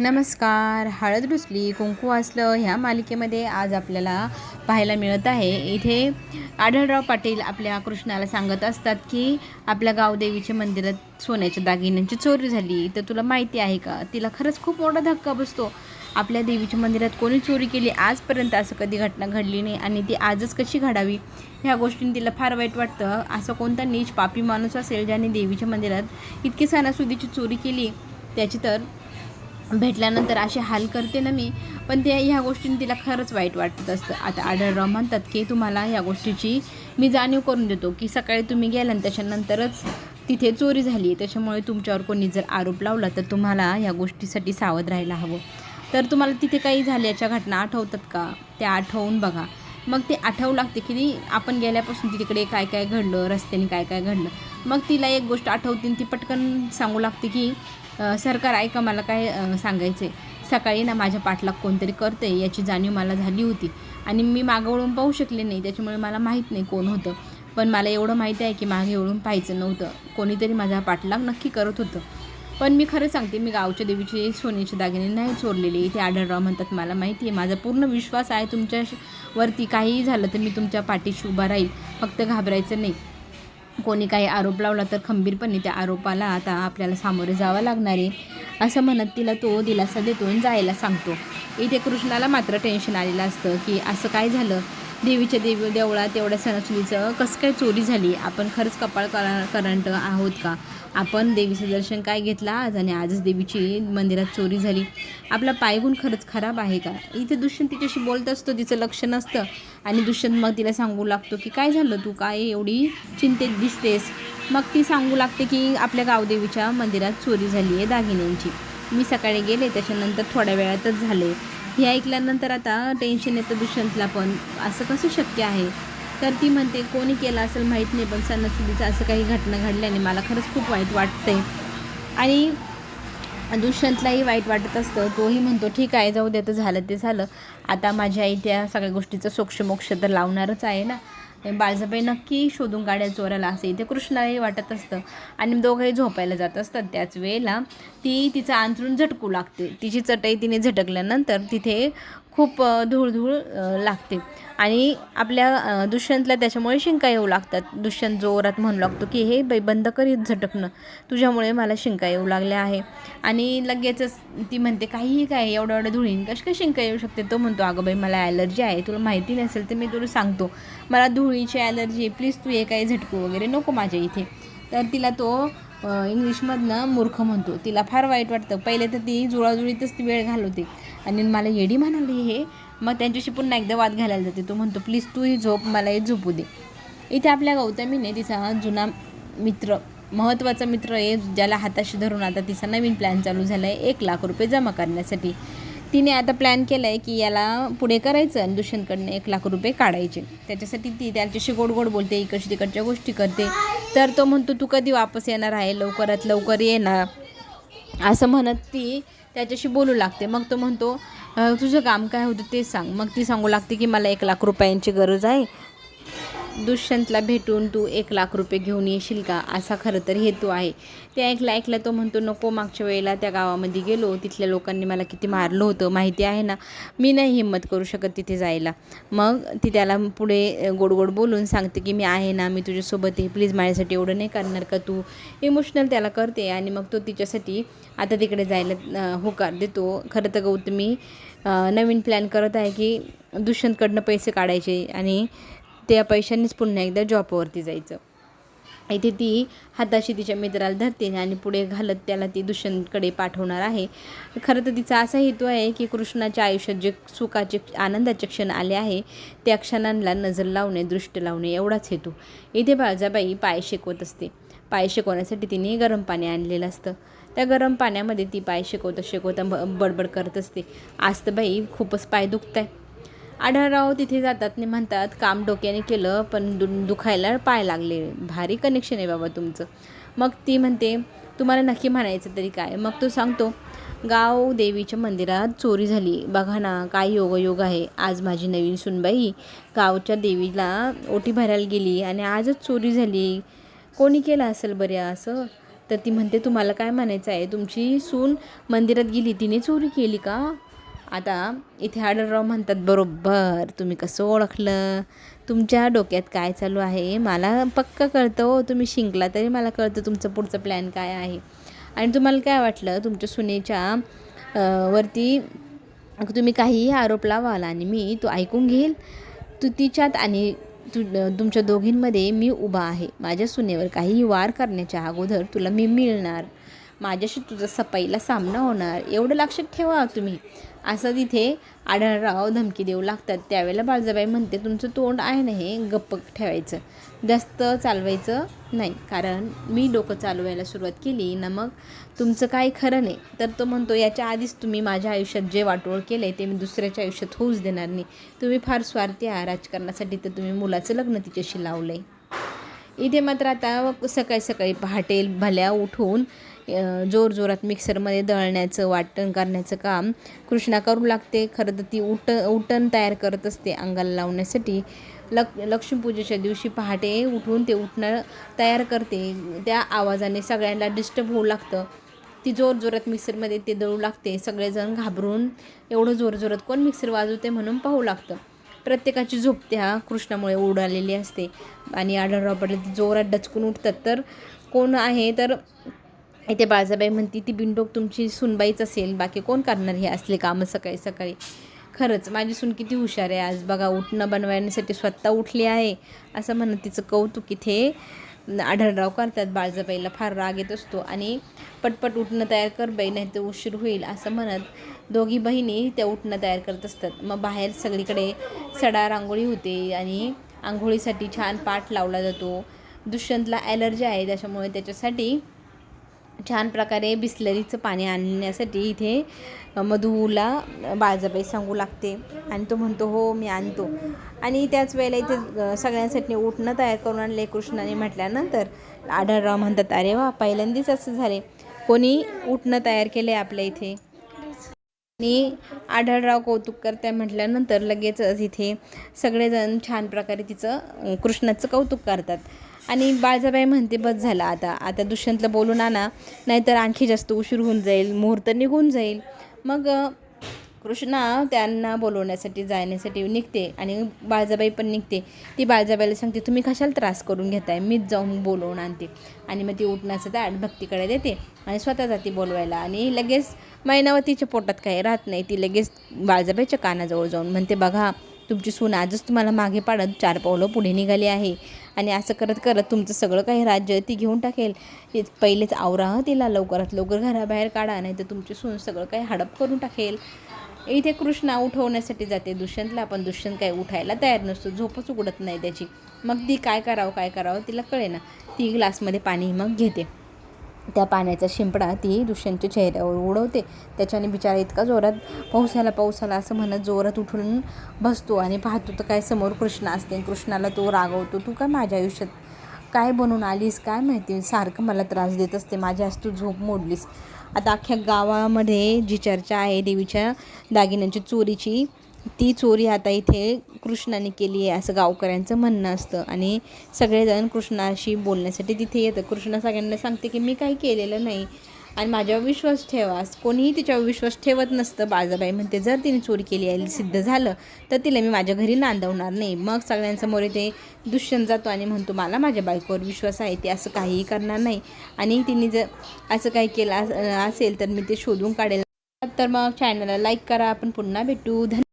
नमस्कार. हळद रुसली कुंकू असलं ह्या मालिकेमध्ये आज आपल्याला पाहायला मिळत आहे. इथे आढळराव पाटील आपल्या कृष्णाला सांगत असतात की आपल्या गावदेवीच्या मंदिरात सोन्याच्या दागिन्यांची चोरी झाली. तर तुला माहिती आहे का? तिला खरंच खूप मोठा धक्का बसतो. आपल्या देवीच्या मंदिरात कोणी चोरी केली आजपर्यंत असं कधी घटना घडली नाही आणि ती आजच कशी घडावी? ह्या गोष्टींनी तिला फार वाईट वाटतं. असं कोणता नीच पापी माणूस असेल ज्याने देवीच्या मंदिरात इतकी सणासुदीची चोरी केली? त्याची तर भेटल्यानंतर असे हाल करते ना मी पण ते ह्या गोष्टींनी तिला खरंच वाईट वाटत असतं. आता आढळराव म्हणतात की तुम्हाला ह्या गोष्टीची मी जाणीव करून देतो की सकाळी तुम्ही गेला आणि त्याच्यानंतरच तिथे चोरी झाली त्याच्यामुळे तुमच्यावर कोणी जर आरोप लावला तर तुम्हाला ह्या गोष्टीसाठी सावध राहायला हवं. तर तुम्हाला तिथे काही झाल्याच्या घटना आठवतात का? त्या आठवून बघा. मग ते आठवू लागते की आपण गेल्यापासून तिकडे काय काय घडलं रस्त्याने काय काय घडलं. मग तिला एक गोष्ट आठवते आणि ती पटकन सांगू लागते की सरकार ऐका मला काय सांगायचं आहे सकाळी ना माझ्या पाठलाग कोणतरी करते याची जाणीव मला झाली होती. आणि मी मागं वळून पाहू शकले नाही त्याच्यामुळे मला माहीत नाही कोण होतं. पण मला एवढं माहिती आहे की मागे वळून पाहायचं नव्हतं. कोणीतरी माझा पाठलाग नक्की करत होतं. पण मी खरं सांगते मी गावच्या देवीचे सोन्याचे दागिने नाही चोरलेले. इथे आढळराव म्हणतात मला माहिती आहे माझा पूर्ण विश्वास आहे तुमच्या वरती. काहीही झालं तर मी तुमच्या पाठीशी उभा राहील. फक्त घाबरायचं नाही. कोणी काही आरोप लावला तर खंबीरपणे त्या आरोपाला आता आपल्याला सामोरे जावं लागणार आहे. असं म्हणत तिला तो दिलासा देतो आणि जायला सांगतो. इथे कृष्णाला मात्र टेन्शन आलेलं असतं की असं काय झालं? देवीच्या देवी देवळात एवढ्या सणासुदीचं कसं काय चोरी झाली? आपण खरंच कपाळ करा करंट आहोत का? आपण देवीचं दर्शन काय घेतलं आज आणि आजच देवीची मंदिरात चोरी झाली? आपला पायगुण खरंच खराब आहे का? इथे दुष्यंत तिच्याशी बोलत असतो तिचं लक्ष नसतं. आणि दुष्यंत मग तिला सांगू लागतो की काय झालं तू? काय एवढी चिंतेत दिसतेस? मग ती सांगू लागते की आपल्या गावदेवीच्या मंदिरात चोरी झाली आहे दागिन्यांची. मी सकाळी गेले त्याच्यानंतर थोड्या वेळातच झाले. हे ऐकल्यानंतर आता टेन्शन येतं दुष्यंतला पण. असं कसं शक्य आहे? तर ती म्हणते कोणी केलं असेल माहीत नाही पण सणासुदीचं असं काही घटना घडल्याने मला खरंच खूप वाईट वाटते आणि दुष्यंतलाही वाईट वाटत असतं. तोही म्हणतो ठीक आहे जाऊ दे तर झालं ते झालं. आता माझ्या आई त्या सगळ्या गोष्टीचं सोक्षमोक्ष तर लावणारच आहे ना. बाळजाबाई नक्की शोधून काढ्या चोराला असे इथे कृष्णालाही वाटत असतं. आणि दोघंही झोपायला जात असतात. त्याच वेळेला ती तिचं अंथरूण झटकू लागते. तिची चटई तिने झटकल्यानंतर तिथे खूप धूळधूळ लागते. आणि आपल्या दुष्यंतला त्याच्यामुळे शिंका येऊ लागतात. दुष्यंत जोरात म्हणू लागतो की हे बाई बंद करीत झटकणं. तुझ्यामुळे मला शिंका येऊ लागल्या आहे. आणि लगेचच ती म्हणते काहीही काय एवढं एवढं धुळीन कशी काय शिंका येऊ शकते? तो म्हणतो अगं बाई मला ॲलर्जी आहे. तुला माहिती नसेल तर मी तुला सांगतो. मला धुळीची ॲलर्जी आहे. प्लीज तू हे काही झटकू वगैरे नको माझ्या इथे. तर तिला तो इंग्लिशमधनं मूर्ख म्हणतो. तिला फार वाईट वाटतं. पहिले तर ती जुळाजुळीतच ती वेळ घालवते. आणि मला येडी म्हणाली हे. मग त्यांच्याशी पुन्हा एकदा वाद घालायला जाते. तो म्हणतो प्लीज तू ही झोप मला हे झोपू दे. इथे आपल्या गौतमीने तिचा जुना मित्र महत्त्वाचा मित्र आहे ज्याला हाताशी धरून आता तिचा नवीन प्लॅन चालू झाला आहे एक लाख रुपये जमा करण्यासाठी. तिने आता प्लॅन केला आहे की याला पुढे करायचं आणि दुष्यंतकडनं एक लाख रुपये काढायचे. त्याच्यासाठी ती त्याच्याशी गोड गोड बोलते इकडची तिकडच्या गोष्टी करते. तर तो म्हणतो तू कधी वापस येणार आहे? लवकरात लवकर येणार असं म्हणत ती त्याच्याशी बोलू लागते. मग तो म्हणतो तुझं काम काय होतं ते सांग. मग ती सांगू लागते की मला एक लाख रुपयांची गरज आहे. दुष्यंतला भेटून तू एक लाख रुपये घेऊन येशील का? असा खरं तर हेतू आहे. ते ऐकलं ऐकलं तो म्हणतो नको मागच्या वेळेला त्या गावामध्ये गेलो. तिथल्या लोकांनी मला किती मारलं होतं माहिती आहे ना? मी नाही हिंमत करू शकत तिथे जायला. मग ती त्याला पुढे गोड गोड बोलून सांगते की मी आहे ना मी तुझ्यासोबत आहे. प्लीज माझ्यासाठी एवढं नाही करणार का तू? इमोशनल त्याला करते आणि मग तो तिच्यासाठी आता तिकडे जायला होकार देतो. खरं तर गौतमी नवीन प्लॅन करत आहे की दुष्यंतकडनं पैसे काढायचे आणि त्या पैशांनीच पुन्हा एकदा जॉबवरती जायचं. इथे ती हाताशी तिच्या मित्राला धरते आणि पुढे घालत त्याला ती दुष्यंतकडे पाठवणार आहे. खरं तर तिचा असा हेतू आहे की कृष्णाच्या आयुष्यात जे सुखाचे आनंदाचे क्षण आले आहे त्या क्षणांना नजर लावणे दृष्ट लावणे एवढाच हेतू. इथे बाळजाबाई पाय शेकवत असते. पाय शेकवण्यासाठी तिने गरम पाणी आणलेलं असतं. त्या गरम पाण्यामध्ये ती पाय शेकवता शेकवता ब बडबड करत असते. आज तर बाई खूपच पाय दुखत आहे आढळराव तिथे जातात आणि म्हणतात काम डोक्याने केलं पण दु दुखायला पाय लागले. भारी कनेक्शन आहे बाबा तुमचं. मग ती म्हणते तुम्हाला नक्की म्हणायचं तरी काय? मग तो सांगतो गाव देवीच्या मंदिरात चोरी झाली. बघा ना काय योगायोग आहे. आज माझी नवीन सुनबाई गावच्या देवीला ओटी भरायला गेली आणि आजच चोरी झाली. कोणी केलं असेल बऱ्या असं? तर ती म्हणते तुम्हाला काय म्हणायचं आहे? तुमची सून मंदिरात गेली तिने चोरी केली का? आता इथे आढळराव म्हणतात बरोबर तुम्ही कसं ओळखलं? तुमच्या डोक्यात काय चालू आहे? मला पक्क कळतं हो तुम्ही शिंकला तरी मला कळतं तुमचं पुढचं प्लॅन काय आहे. आणि तुम्हाला काय वाटलं? तुमच्या सुनेच्या वरती तुम्ही काहीही आरोप लावाल आणि मी तो ऐकून घेईल. तू तिच्यात आणि तु तुमच्या दोघींमध्ये मी उभा आहे. माझ्या सुनेवर काहीही वार करण्याच्या अगोदर तुला मी मिळणार. माझ्याशी तुझा सफाईला सामना होणार. एवढं लक्षात ठेवा तुम्ही. असं तिथे आढळराव धमकी देऊ लागतात. त्यावेळेला बाळजाबाई म्हणते तुमचं तोंड आहे ना हे? गप्प ठेवायचं. जास्त चालवायचं नाही. कारण मी डोकं चालवायला सुरुवात केली ना मग तुमचं काही खरं नाही. तर तो म्हणतो याच्या आधीच तुम्ही माझ्या आयुष्यात जे वाटोळ केलं आहे ते मी दुसऱ्याच्या आयुष्यात होऊच देणार नाही. तुम्ही फार स्वार्थी आहात. राजकारणासाठी तर तुम्ही मुलाचं लग्न तिच्याशी लावलं आहे इथे मात्र आता सकाळी सकाळी पहाटे भल्या उठून जोरजोरात मिक्सरमध्ये दळण्याचं वाटण करण्याचं काम कृष्णा करू लागते. खरं तर ती उट उटण तयार करत असते अंगाला लावण्यासाठी. लक् लक्ष्मीपूजेच्या दिवशी पहाटे उठून ते उठणं तयार करते. त्या आवाजाने सगळ्यांना डिस्टर्ब होऊ लागतं. ती जोर जोरात मिक्सरमध्ये ते दळू लागते. सगळेजण घाबरून एवढं जोर जोरात कोण मिक्सर वाजवते म्हणून पाहू लागतं. प्रत्येकाची झोप त्या कृष्णामुळे उडालेली असते. आणि आढळराव पाटील जोरात डचकून उठतात. तर कोण आहे? तर इथे बाळजाबाई म्हणती ती बिंडोक तुमची सुनबाईच असेल. बाकी कोण करणार? हे असले कामं सकाळी सकाळी. खरंच माझी सून किती हुशार आहे आज. बघा उठणं बनवण्यासाठी स्वतः उठली आहे. असं म्हणत तिचं कौतुक इथे आढळराव करतात. बाळजाबाईला फार राग येत असतो आणि पटपट उठणं तयार कर बाई नाही तर उशीर होईल असं म्हणत दोघी बहिणी त्या उठणं तयार करत असतात. मग बाहेर सगळीकडे सडा रांगोळी होते आणि आंघोळीसाठी छान पाठ लावला जातो. दुष्यंतला ॲलर्जी आहे त्याच्यामुळे त्याच्यासाठी छान प्रकारे बिस्लरीचं पाणी आणण्यासाठी इथे मधूला बाळजाबाई सांगू लागते. आणि तो म्हणतो हो मी आणतो. आणि त्याच वेळेला इथे सगळ्यांसाठी उठणं तयार करून आणले कृष्णाने म्हटल्यानंतर. आढळराव म्हणतात अरे वा पहिल्यांदाच असं झाले कोणी उठणं तयार केले आपल्या इथे? आणि आढळराव कौतुक करताय म्हटल्यानंतर लगेचच इथे सगळेजण छान प्रकारे तिचं कृष्णाचं कौतुक करतात. आणि बाळजाबाई म्हणते बस झालं आता. आता दुष्यंतला बोलून आणा. नाहीतर आणखी जास्त उशीर होऊन जाईल मुहूर्त निघून जाईल. मग कृष्णा त्यांना बोलवण्यासाठी जाण्यासाठी निघते आणि बाळजाबाई पण निघते. ती बाळजाबाईला सांगते तुम्ही कशाला त्रास करून घेताय? मीच जाऊन बोलवून आणते. आणि मग ती उठण्याचं ताट भक्तीकडे देते आणि स्वतः जाते बोलवायला. आणि लगेच मैनावतीच्या पोटात काही राहत नाही. ती लगेच बाळजाबाईच्या कानाजवळ जाऊन म्हणते बघा तुमची सून आजच तुम्हाला मागे पाडत चार पावलं पुढे निघाली आहे. आणि असं करत करत तुमचं सगळं काही राज्य ती घेऊन टाकेल. पहिलेच आवरा तिला लवकरात लवकर घराबाहेर काढा नाही तर तुमची सून सगळं काही हडप करून टाकेल. इथे कृष्णा उठवण्यासाठी जाते दुष्यंतला पण दुष्यंत काही उठायला तयार नसतो झोपच उघडत नाही त्याची. मग ती काय करावं काय करावं तिला कळेना. ती ग्लासमध्ये पाणी मग घेते. त्या पाण्याचा शिंपडा ती दुष्यंतच्या चेहऱ्यावर उडवते. त्याच्याने बिचारा इतका जोरात पाऊस आला असं म्हणत जोरात उठून बसतो आणि पाहतो तर काय समोर कृष्ण असते कृष्णाला तो रागवतो तू काय माझ्या आयुष्यात काय बनून आलीस? काय माहिती? सारखं मला त्रास देत असते माझी आज तू झोप मोडलीस. आता अख्ख्या गावामध्ये जी चर्चा आहे देवीच्या दागिन्यांची चोरीची ती चोरी आता इथे कृष्णाने केली आहे असं गावकऱ्यांचं म्हणणं असतं. आणि सगळेजण कृष्णाशी बोलण्यासाठी तिथे येतं. कृष्ण सगळ्यांना सांगते की मी काही केलेलं नाही. आणि माझ्यावर विश्वास ठेवा. कोणीही तिच्यावर विश्वास ठेवत नसतं. बाजाबाई म्हणते जर तिने चोरी केली आहे सिद्ध झालं तर तिला मी माझ्या घरी नांदवणार नाही. मग सगळ्यांसमोर ते दुष्यंत जातो आणि म्हणतो मला माझ्या बायकोवर विश्वास आहे. ते असं काहीही करणार नाही. आणि तिने जर असं काही केलं असेल तर मी ते शोधून काढेल. तर मग चॅनलला लाईक करा. आपण पुन्हा भेटू. धन्यवाद.